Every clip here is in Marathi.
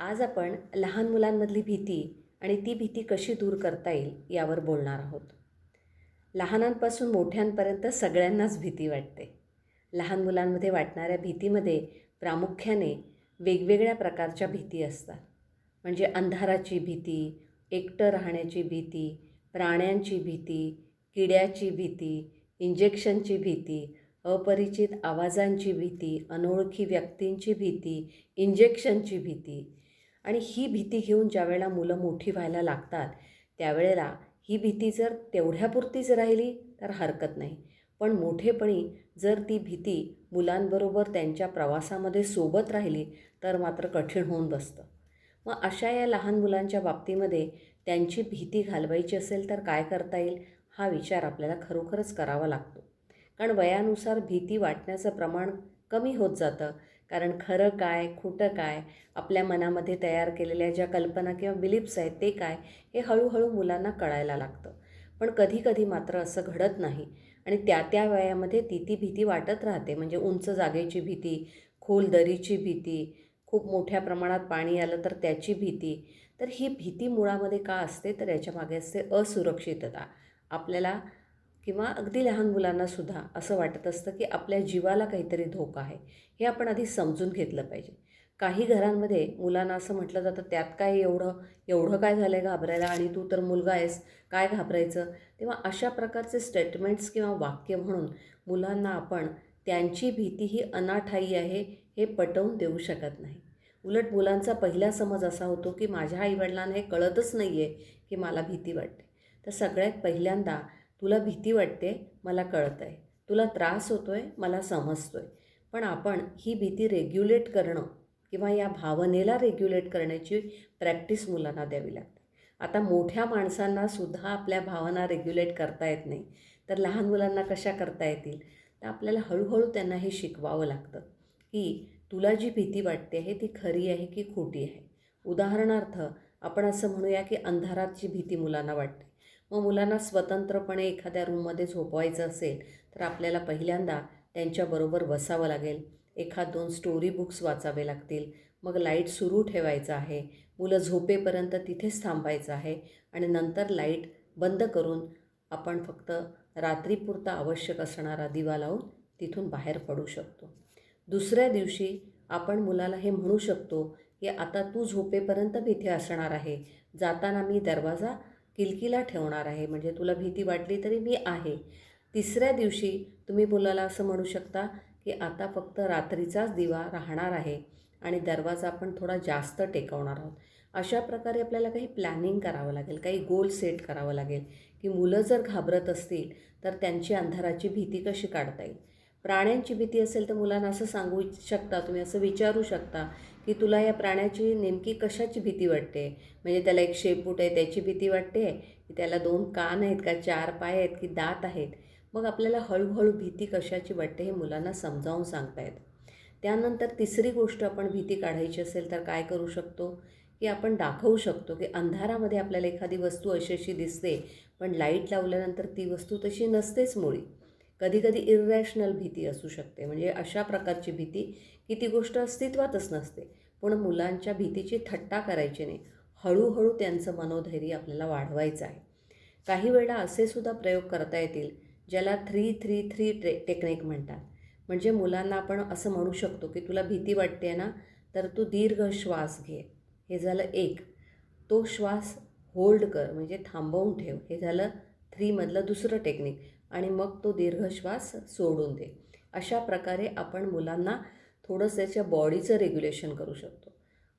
आज आपण लहान मुलांमधली भीती आणि ती भीती कशी दूर करता येईल यावर बोलणार आहोत. लहानांपासून मोठ्यांपर्यंत सगळ्यांनाच भीती वाटते. लहान मुलांमध्ये वाटणाऱ्या भीतीमध्ये प्रामुख्याने वेगवेगळ्या प्रकारच्या भीती असतात. म्हणजे अंधाराची भीती एकटं राहण्याची भीती प्राण्यांची भीती किड्याची भीती इंजेक्शनची भीती अपरिचित आवाजांची भीती अनोळखी व्यक्तींची भीती इंजेक्शनची भीती आणि ही भीती घेऊन ज्यावेळेला मुलं मोठी व्हायला लागतात त्यावेळेला ही भीती जर तेवढ्यापुरतीच राहिली तर हरकत नाही. पण मोठेपणी जर ती भीती मुलांबरोबर त्यांच्या प्रवासामध्ये सोबत राहिली तर मात्र कठीण होऊन बसतं. मग अशा या लहान मुलांच्या बाबतीमध्ये त्यांची भीती घालवायची असेल तर काय करता येईल? हा विचार आपल्याला खरोखरच करावा लागतो. कारण वयानुसार भीती वाटण्याचं प्रमाण कमी होत जातं. कारण खरं काय खोटं काय आपल्या मनामध्ये तयार केलेल्या ज्या कल्पना किंवा बिलीप्स आहेत ते काय हे हळूहळू मुलांना कळायला लागतं. पण कधीकधी मात्र असं घडत नाही आणि त्या त्या वयामध्ये ती ती भीती वाटत राहते. म्हणजे उंच जागेची भीती खोल दरीची भीती खूप मोठ्या प्रमाणात पाणी आलं तर त्याची भीती. तर ही भीती मुळामध्ये का असते? तर याच्यामागे असते असुरक्षितता. आपल्याला किंवा अगदी लहान मुलांनासुद्धा असं वाटत असतं की आपल्या जीवाला काहीतरी धोका आहे. हे आपण आधी समजून घेतलं पाहिजे. काही घरांमध्ये मुलांना असं म्हटलं जातं त्यात काय एवढं? एवढं काय झालं आहे घाबरायला? आणि तू तर मुलगा आहेस काय घाबरायचं? तेव्हा अशा प्रकारचे स्टेटमेंट्स किंवा वाक्य म्हणून मुलांना आपण त्यांची भीती ही अनाठाई आहे हे पटवून देऊ शकत नाही. उलट मुलांचा पहिला समज असा होतो की माझ्या आईवडिलांना हे कळतच नाही आहे की मला भीती वाटते. तर सगळ्यात पहिल्यांदा तुला भीती वाटते मला कळतं आहे तुला त्रास होतो आहे मला समजतो आहे पण आपण ही भीती रेग्युलेट करणं किंवा या भावनेला रेग्युलेट करण्याची प्रॅक्टिस मुलांना द्यावी लागते. आता मोठ्या माणसांना सुद्धा आपल्या भावना रेग्युलेट करता येत नाही. तर लहान मुलांना कशा करता येतील? तर आपल्याला हळूहळू त्यांना हे शिकवावं लागतं की तुला जी भीती वाटते आहे ती खरी आहे की खोटी आहे. उदाहरणार्थ आपण असं म्हणूया की अंधाराची भीती मुलांना वाटते मग मुलांना स्वतंत्रपणे एखाद्या रूममध्ये झोपवायचं असेल तर आपल्याला पहिल्यांदा त्यांच्याबरोबर बसावं लागेल. एखाद दोन स्टोरी बुक्स वाचावे लागतील. मग लाइट सुरू ठेवायचं आहे. मुलं झोपेपर्यंत तिथेच थांबायचं आहे आणि नंतर लाइट बंद करून आपण फक्त रात्रीपुरता आवश्यक असणारा दिवा लावून तिथून बाहेर पडू शकतो. दुसऱ्या दिवशी आपण मुलाला हे म्हणू शकतो की आता तू झोपेपर्यंत तिथे असणार आहे. जाताना मी दरवाजा किलकिला ठेवणार आहे. म्हणजे तुला भीती वाटली तरी मी आहे. तिसऱ्या दिवशी तुम्ही मुलाला असं म्हणू शकता की आता फक्त रात्रीचाच दिवा राहणार आहे आणि दरवाजा आपण थोडा जास्त टेकवणार आहोत. अशा प्रकारे आपल्याला काही प्लॅनिंग करावं लागेल काही गोल सेट करावं लागेल की मुलं जर घाबरत असतील तर त्यांची अंधाराची भीती कशी काढता येईल? प्राण्यांची भीती असेल तर मुलांना असं सांगू शकता तुम्ही असं विचारू शकता की तुला या प्राण्याची नेमकी कशाची भीती वाटते? म्हणजे त्याला एक शेपूट आहे त्याची भीती वाटते? की त्याला दोन कान आहेत का चार पाय आहेत की दात आहेत? मग आपल्याला हळूहळू भीती कशाची वाटते हे मुलांना समजावून सांगता येतं. त्यानंतर तिसरी गोष्ट आपण भीती काढायची असेल तर काय करू शकतो? की आपण दाखवू शकतो की अंधारामध्ये आपल्याला एखादी वस्तू अशी अशी दिसते पण लाइट लावल्यानंतर ती वस्तू तशी नसतेच मुळी. कधीकधी इरॅशनल भीती असू शकते. म्हणजे अशा प्रकारची भीती की ती गोष्ट अस्तित्वातच नसते. पण मुलांच्या भीतीची थट्टा करायची नाही. हळूहळू त्यांचं मनोधैर्य आपल्याला वाढवायचं आहे. काही वेळा असे सुद्धा प्रयोग करता येतील ज्याला थ्री थ्री थ्री टे टेक्निक म्हणतात. म्हणजे मुलांना आपण असं म्हणू शकतो की तुला भीती वाटते ना तर तू दीर्घ श्वास घे. हे झालं एक. तो श्वास होल्ड कर म्हणजे थांबवून ठेव. हे झालं थ्रीमधलं दुसरं टेक्निक आणि मग तो दीर्घ श्वास सोडून दे. अशा प्रकारे आपण मुलांना थोडंसं त्याच्या बॉडीचं रेग्युलेशन करू शकतो.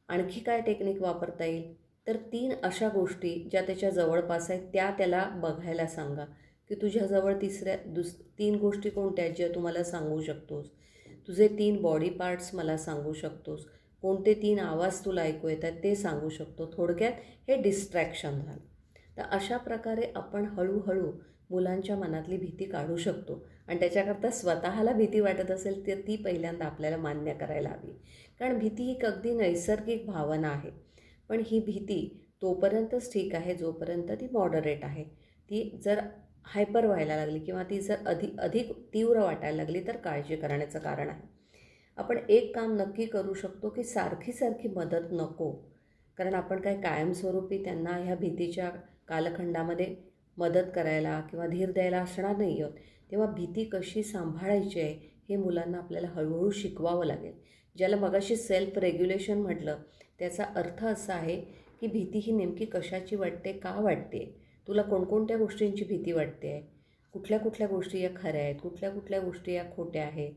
आणखी काय टेक्निक वापरता येईल? तर तीन अशा गोष्टी ज्या त्याच्या जवळपास आहेत त्या त्याला बघायला सांगा. की तुझ्याजवळ तिसऱ्या दुस तीन गोष्टी कोणत्या आहेत ज्या तू मला सांगू शकतोस? तुझे तीन बॉडी पार्ट्स मला सांगू शकतोस. कोणते तीन आवाज तुला ऐकू येतात ते सांगू शकतो. थोडक्यात हे डिस्ट्रॅक्शन झालं. तर अशा प्रकारे आपण हळूहळू मुलांच्या मनातली भीती काढू शकतो. आणि त्याच्याकरता स्वतःला भीती वाटत असेल तर ती पहिल्यांदा आपल्याला मान्य करायला हवी. कारण भीती ही एक अगदी नैसर्गिक भावना आहे. पण ही भीती तोपर्यंतच ठीक आहे जोपर्यंत ती मॉडरेट आहे. ती जर हायपर व्हायला लागली किंवा ती जर अधिक अधिक तीव्र वाटायला लागली तर काळजी करण्याचं कारण आहे. आपण एक काम नक्की करू शकतो की सारखी सारखी मदत नको. कारण आपण काय कायमस्वरूपी त्यांना ह्या भीतीच्या कालखंडामध्ये मदत करायला किंवा धीर द्यायला असणार नाही आहोत. तेव्हा भीती कशी सांभाळायची आहे हे मुलांना आपल्याला हळूहळू शिकवावं लागेल. ज्याला मगाशी सेल्फ रेग्युलेशन म्हटलं त्याचा अर्थ असा आहे की भीती ही नेमकी कशाची वाटते का वाटते? तुला कोणकोणत्या गोष्टींची भीती वाटते आहे? कुठल्या कुठल्या गोष्टी या खऱ्या आहेत? कुठल्या कुठल्या गोष्टी या खोट्या आहेत?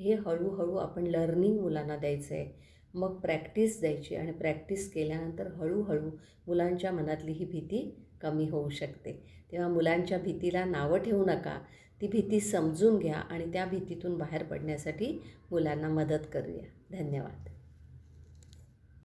हे हळूहळू आपण लर्निंग मुलांना द्यायचं आहे. मग प्रॅक्टिस द्यायची आणि प्रॅक्टिस केल्यानंतर हळूहळू मुलांच्या मनातली ही भीती कमी होऊ शकते. तेव्हा मुलांच्या भीतीला नावं ठेवू नका. ती भीती समजून घ्या आणि त्या भीतीतून बाहेर पडण्यासाठी मुलांना मदत करूया. धन्यवाद.